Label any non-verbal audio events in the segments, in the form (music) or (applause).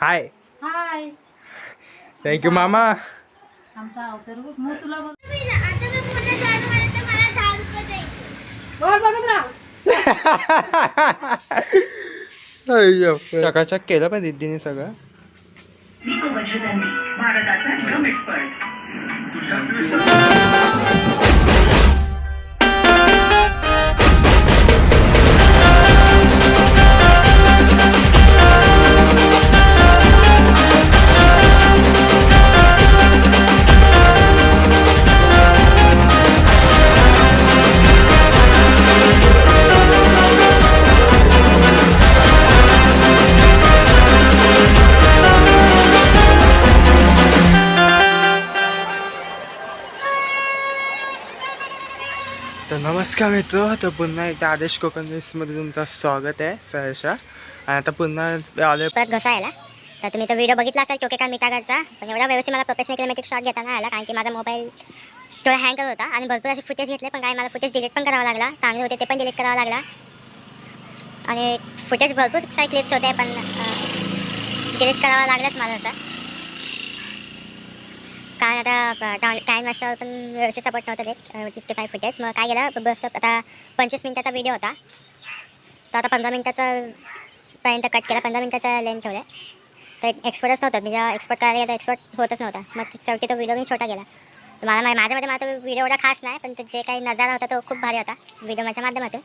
हाय. हाय. Thank you मामा. आमचा अवतार बघ. मग तुला बघत राहा. (laughs) चकाचक केलं पण दिदीने सगळं. भारताचा एक्सपर्ट नमस्कार मित्र तर पुन्हा एकदा आदेश कोकण न्यूजमध्ये तुमचं स्वागत आहे सहर्षा. आणि आता पुन्हा आले परत घसायला. तर तुम्ही तो व्हिडिओ बघितला असेल टोकेका मिटागडचा पण एवढा व्यवस्थित मला प्रोफेशनल किलोमेट्रिक शॉट घेताना आला कारण की माझा मोबाईल थोडा हँग करत होता आणि भरपूर असे फुटेज घेतले पण काय मला फुटेज डिलीट पण करावा लागला. चांगले होते ते पण डिलीट करावा लागला. आणि फुटेज भरपूर काही क्लिप्स होते पण डिलीट करावा लागलाच मला असं. कारण आता टाईम नसल्यावर पण व्यवस्थित सपोर्ट नव्हतं देत तितके सारे फुटेज मग काय केलं बस आता पंचवीस मिनिटाचा व्हिडिओ होता. तर आता पंधरा मिनिटाचा पर्यंत कट केला. पंधरा मिनिटाचा लेंथ ठेवला तर एक्सपर्टच नव्हतं. मी जेव्हा एक्सपर्ट करायला गेला एक्सपर्ट होतच नव्हता. मग शेवटी तो व्हिडिओ मी छोटा गेला मला मा- माझ्यामध्ये माझा व्हिडिओ एवढा खास नाही पण जे काही नजारा होता तो खूप भारी होता. व्हिडिओ माझ्या माध्यमातून.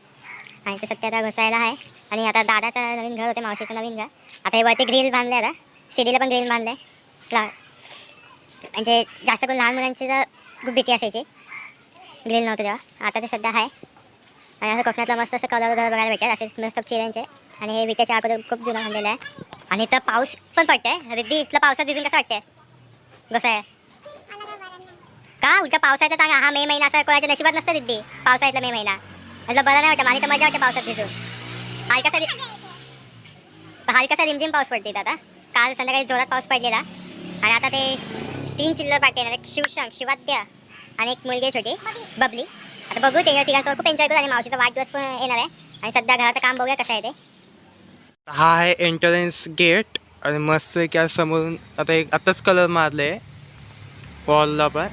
आणि ते सत्य आता घुसायला आहे. आणि आता दादाचं नवीन घर होते मावशीचं नवीन घर. आता हे वरती ग्रिल बांधले आता. सिडीला पण ग्रिल बांधले ला म्हणजे जास्त करून लहान मुलांची तर खूप भीती असायची. ग्रिल नव्हतं तेव्हा. आता ते सध्या आहे. आणि असं कोकणातलं मस्त असं कलर घर बघायला भेटेल असे मस्त चिऱ्यांचे. आणि हे विट्याच्या अगोदर खूप जुनं झालेलं आहे. आणि इथं पाऊस पण पडतंय. रिद्धी इथलं पावसात भिजून कसं वाटतंय? कसं आहे? का? उलटा पावसाळ्याचा चांगला हा मे महिना असा कोणाच्या नशिबात नसतं रिद्धी पावसाळ्यातला मे महिना. म्हटलं बरं नाही वाटतं. मला तर मजा वाटते पावसात भिजून. हलकासा रि- हलकासा रिमझिम पाऊस पडते इथं आता. काल संध्याकाळी जोरात पाऊस पडलेला. आणि आता ते तीन चिल्लर पार्टी येणार एक शिवशंक शिवाद्या आणि एक मुलगी छोटी बबली. आता बघू ते तिघांसोबत खूप एन्जॉय करू आणि मावशीचा वाढदिवस पण येणार आहे. आणि सध्या घराचं काम बघूया कसं आहे ते. हा आहे एंट्रन्स गेट आणि मस्त की समोरून आता एक आत्ताच कलर मारले. वॉलला पण.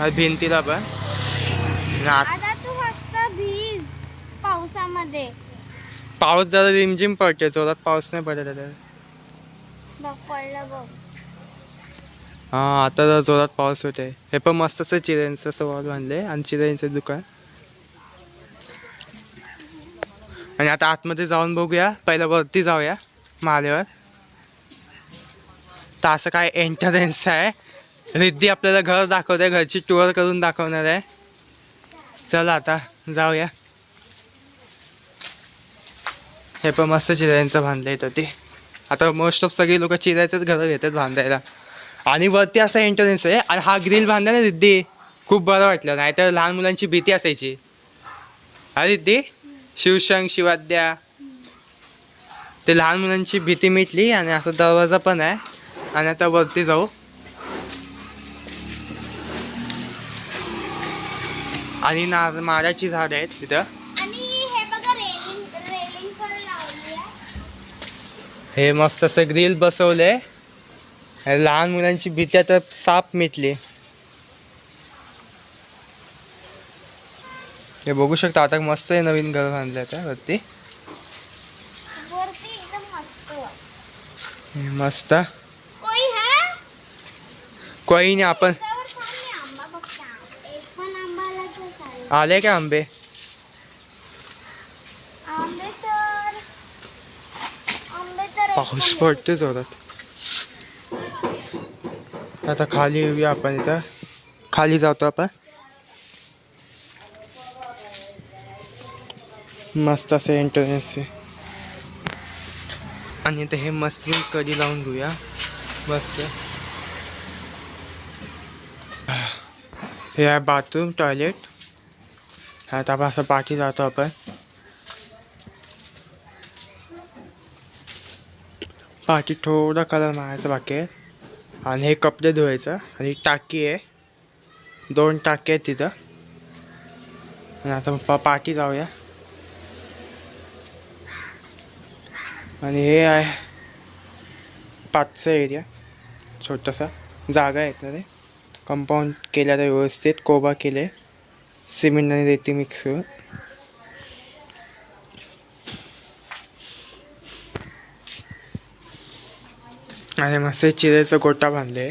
आणि भिंतीला पण. पावसामध्ये. पाऊस जरा रिमझिम पडते जोरात पाऊस नाही पडत पडलं बघ. हा आता जोरात पाऊस होत आहे. हे पण मस्त असं चिऱ्यांचं असं वॉल बांधले आणि चिऱ्यांचं दुकान. आणि आता आतमध्ये जाऊन बघूया. पहिलं वरती जाऊया मालेवर तर असं काय एंटरन्स आहे. रिद्धी आपल्याला घर दाखवते घरची टूर करून दाखवणार आहे. चला आता जाऊया. हे पण मस्त चिऱ्यांचं बांधलं येतं ते. आता मोस्ट ऑफ सगळी लोक चिरायचंच घरं घेतात बांधायला. आणि वरती असा एंट्रन्स आहे. आणि हा ग्रिल बांधला ना रिद्धी. खूप बरं वाटलं. नाही तर लहान मुलांची भीती असायची. हा रिद्धी? शिवशंक शिवाद्या. ते लहान मुलांची भीती मिटली आणि असा दरवाजा पण आहे. आणि आता वरती जाऊ. आणि ना नारळाची झाड आहेत तिथं. हे हे मस्त असं ग्रिल बसवले लहान मुलांची भीती आता साप मिटली. हे बघू शकता आता मस्त आहे नवीन घर बांधलं आता वरती. मस्त. हे मस्त. कोई कोई नाही आपण आला तर का आंबे? तर तर पाऊस पडते जोरात. आता खाली येऊया आपण इथं. खाली जातो आपण. मस्त असं एंट्रन्स आहे. आणि इथं हे मस्त कधी लावून घेऊया. मस्त. हे आहे बाथरूम टॉयलेट आता आपण असं पाठी जातो आपण. पाठी थोडा कलर मारायचा बाकी आहे. आणि हे कपडे धुवायचं आणि टाकी आहे. दोन टाकी आहेत तिथं. आणि आता पा पाठी जाऊया. आणि हे आहे पाचचा एरिया छोटासा जागा आहे तर कंपाऊंड केल्या तर व्यवस्थित कोबा केले. सिमेंट आणि रेती मिक्स करून. आणि मस्त चिरेचं गोटा बांधले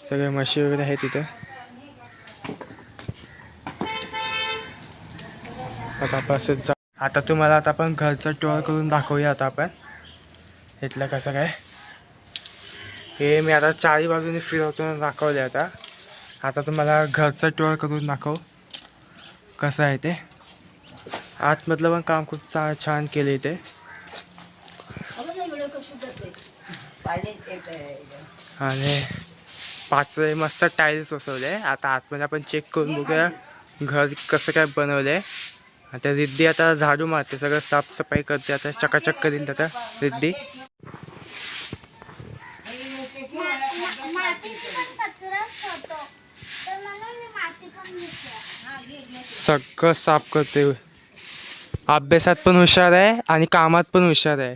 सगळे म्हशी वगैरे आहे तिथं आता आपण असंच जा आता तुम्हाला आता आपण घरचं टूर करून दाखवूया आता आपण. इथलं कसं काय? हे मी आता चारी बाजूने फिरवतो दाखवले आता. आता तुम्हाला घरचं टूर करून दाखव. कसं आहे ते? आतमधलं पण काम खूप चा छान केले इथे आणि पाच मस्त टाईल्स बसवले. आता आतमध्ये आपण चेक करून बघूया घर कसं काय बनवलंय आता रिद्धी आता झाडू मारते सगळं साफसफाई करते. आता चकाचक करील आता रिद्धी. तर सगळं साफ करते. अभ्यासात पण हुशार आहे आणि कामात पण हुशार आहे.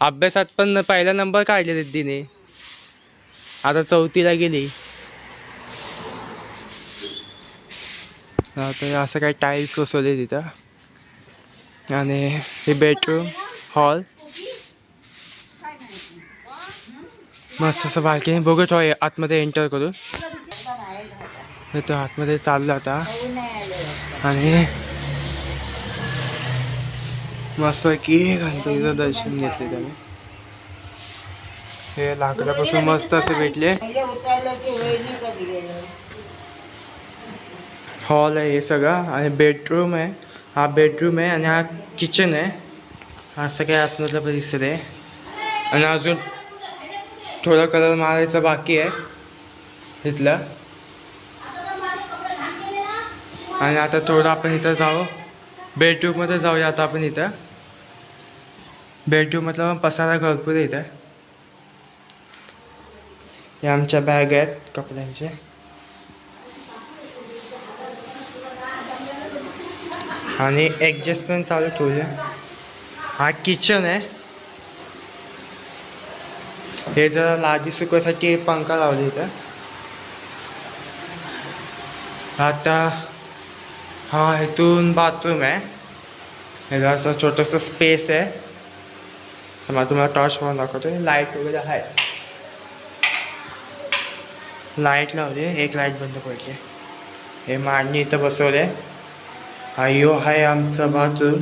अभ्यासात पण पहिला नंबर काढले रिद्धीने आता चौथीला गेली. असं काही टाईल्स बसवले तिथं. आणि हे बेडरूम हॉल मस्त असं बाल्कनी बघू ठेवा आतमध्ये एंटर करून. तो आतमध्ये चाललं आता. आणि मस्त की गणपतीचं दर्शन घेतले त्याने. हे लाकडापासून मस्त असे भेटले. हॉल आहे हे सगळं आणि बेडरूम आहे. हा बेडरूम आहे आणि हा किचन आहे. हा सगळ्या आतमधला परिसर आहे. आणि अजून थोडा कलर मारायचा बाकी आहे. इथला. आणि आता थोडं आपण इथं जाऊ. बेडरूममध्ये जाऊया आता आपण इथं. बेडरूम मतलब पसारा भरपूर आहे इथं हे। आमच्या बॅग आहेत कपड्यांचे आणि ॲडजस्टमेंट चालू ठेवले हा किचन आहे हे जरा लादी सुकवायसाठी पंखा लावले इथं आता हा इथून बाथरूम आहे ह्याला असं छोटंसं स्पेस आहे मला तुम्हाला टॉर्च म्हणून दाखवतो लाइट वगैरे आहे लाइट लावली एक लाइट बंद पडली हे मांडणी इथं बसवले हा यो आहे आमचं बाथरूम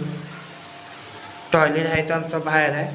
टॉयलेट आहे तर आमचं बाहेर आहे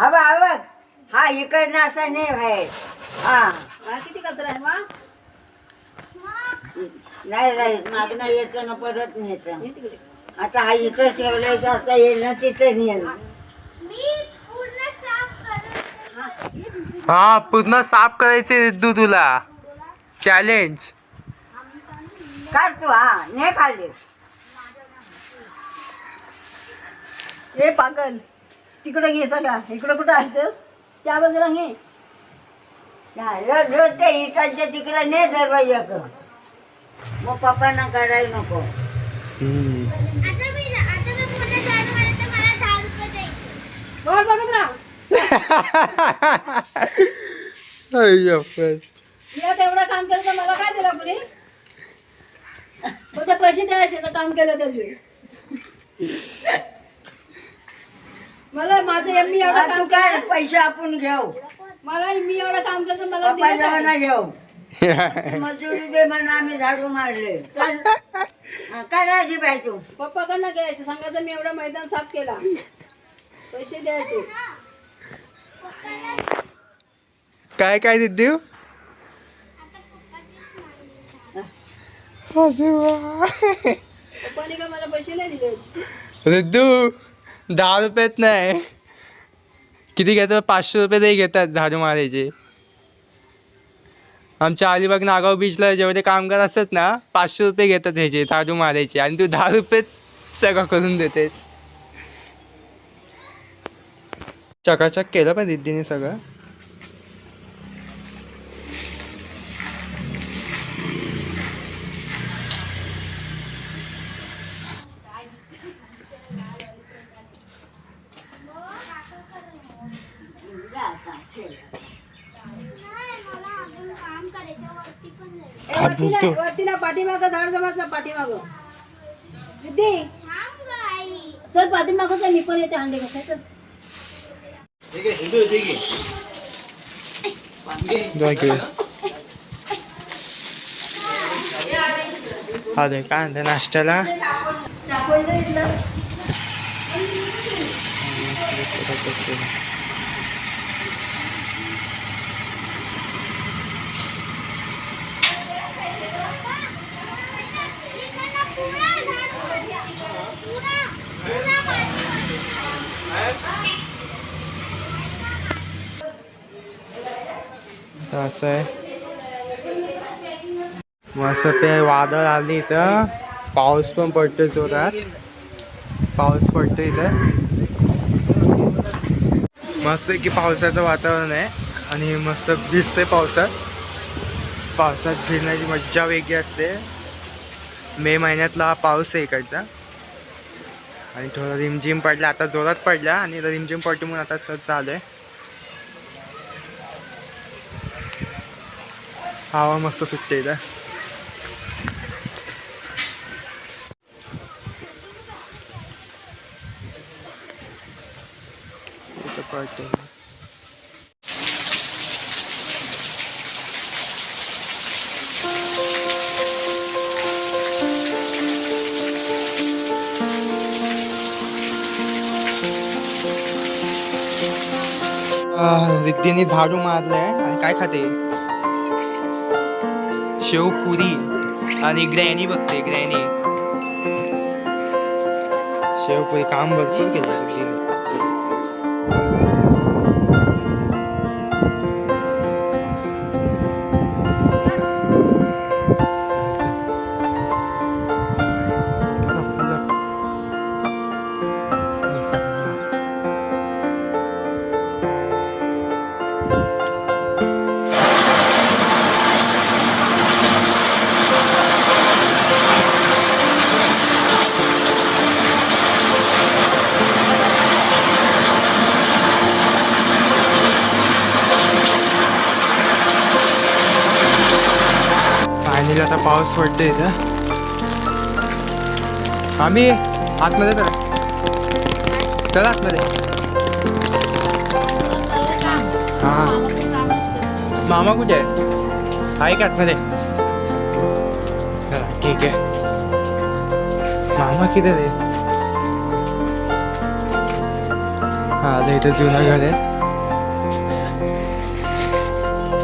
हा बघ हा इकडनं असा नेव आहे हा. किती कचरा आहे मा? नाही नाही मागणं येतं ना परत नेतं. हे तिकडे. आता हा इथं ठेवलाय आता येईल ना तिथं नेल मी पूर्ण साफ करत हा पूर्ण साफ करायचे तुला. चॅलेंज काढ तू हा. ने खाल्ले हे पागल. तिकडे घे सगळा. इकडं कुठं आहेस त्या बाजूला घे. रोज रोज ते इकडच्या तिकडे ने दरवाजा मग पप्पांना काढायला नको. बघत राहा. या तेवढं काम केलं तर मला काय दिलं कुणी? फक्त पैसे द्यायचे तर काम केलं त्याचे. मला माझं मी एवढं हा, काम तू काय केलं. पैसे आपण घेऊ. मला मी एवढं काम केलं तर मला दिलं म्हणा? घेऊ. (laughs) मजुरी दे म्हणा आम्ही झाडू मारले. चल. हा, काय राजी पाहिजे तू? पप्पाकडनं घ्यायचं सांगायचं मी एवढं मैदान साफ केला. पैसे द्यायचे. काय काय दिद्दू पप्पाने का मला पैसे नाही दिले? रिद्धू दहा रुपयात नाही. किती घेतात? पाचशे रुपये तरी घेतात झाडू मारायचे. आमच्या अलिबाग नागाव बीचला जेवढे कामगार असतात ना पाचशे रुपये घेतात ह्याचे झाडू मारायचे आणि तू दहा रुपये सगळं करून देतेस. चकाचक केलं पण दिदीने सगळं मला अजून काम करायचं वरती पण जायचं. ए, वरती नाही, वरती ना पाठीमागं झाड जमाचं पाठीमागं. दीदी चल पाठीमागं चल मी पण येते हांडे कसं चल. हा दे काय म्हणते नाश्त्याला इकडनं पुरा झाड पुरा पुरा पाहिजे. असं आहे. मस्त ते वादळ आली इथं. पाऊस पण पडतो जोरात. पाऊस पडतो इथं. मस्त की पावसाचं वातावरण आहे. आणि मस्त भिजते पावसात. पावसात भिजण्याची मज्जा वेगळी असते. मे महिन्यातला हा पाऊस आहे इकडचा. आणि थोडा रिमझिम पडला. आता जोरात पडला आणि रिमझिम पडतो म्हणून आता सर चालू आहे. हवा मस्त सुट्टे इथं इथं विद्येने झाडू मारलंय. आणि काय खाते? शेवपुरी आणि ग्रॅनी बघते ग्रॅनी. शेवपुरी काम भरपूर केलं पाऊस पडतो इथं आम्ही आतमध्ये तर चला आतमध्ये. हा. मामा कुठे आहे? आहे का आतमध्ये. चला ठीक आहे. मामा किती रे हा आता इथं जुना घर आहे.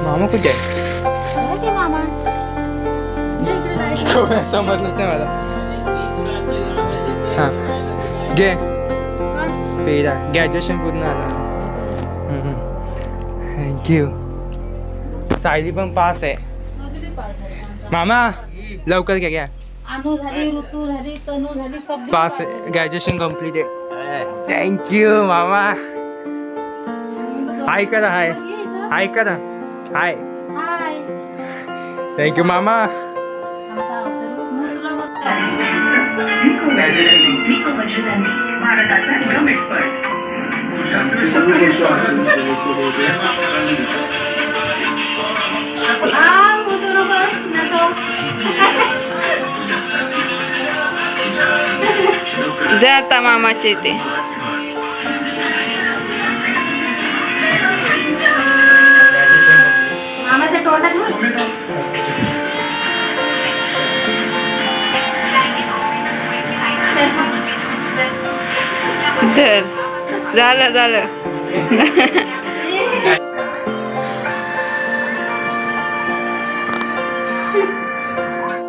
मामा कुठे आहे? समजलंच नाही मला हां घे पेरा ग्रॅज्युएशन पूर्ण आलं थँक्यू सायली पण पास आहे मामा लवकर घ्या घ्या अनु झाली ऋतू झाली तनू झाली सगळी पास आहे ग्रॅज्युएशन कंप्लीट आहे थँक्यू मामा हाय करा हाय हाय करा हाय हाय थँक्यू मामा भारताचा गम एक्सपर्ट जाता मामाचे ते मामाच्या तोंडात धर झालं झालं.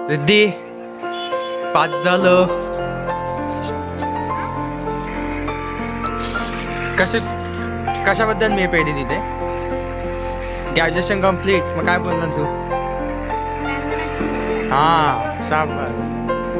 रिद्धी पाच झालं. कसे कशाबद्दल मी पेढी दिले? ग्रॅज्युएशन कंप्लीट मग काय बोलणार तू? हां शाबास.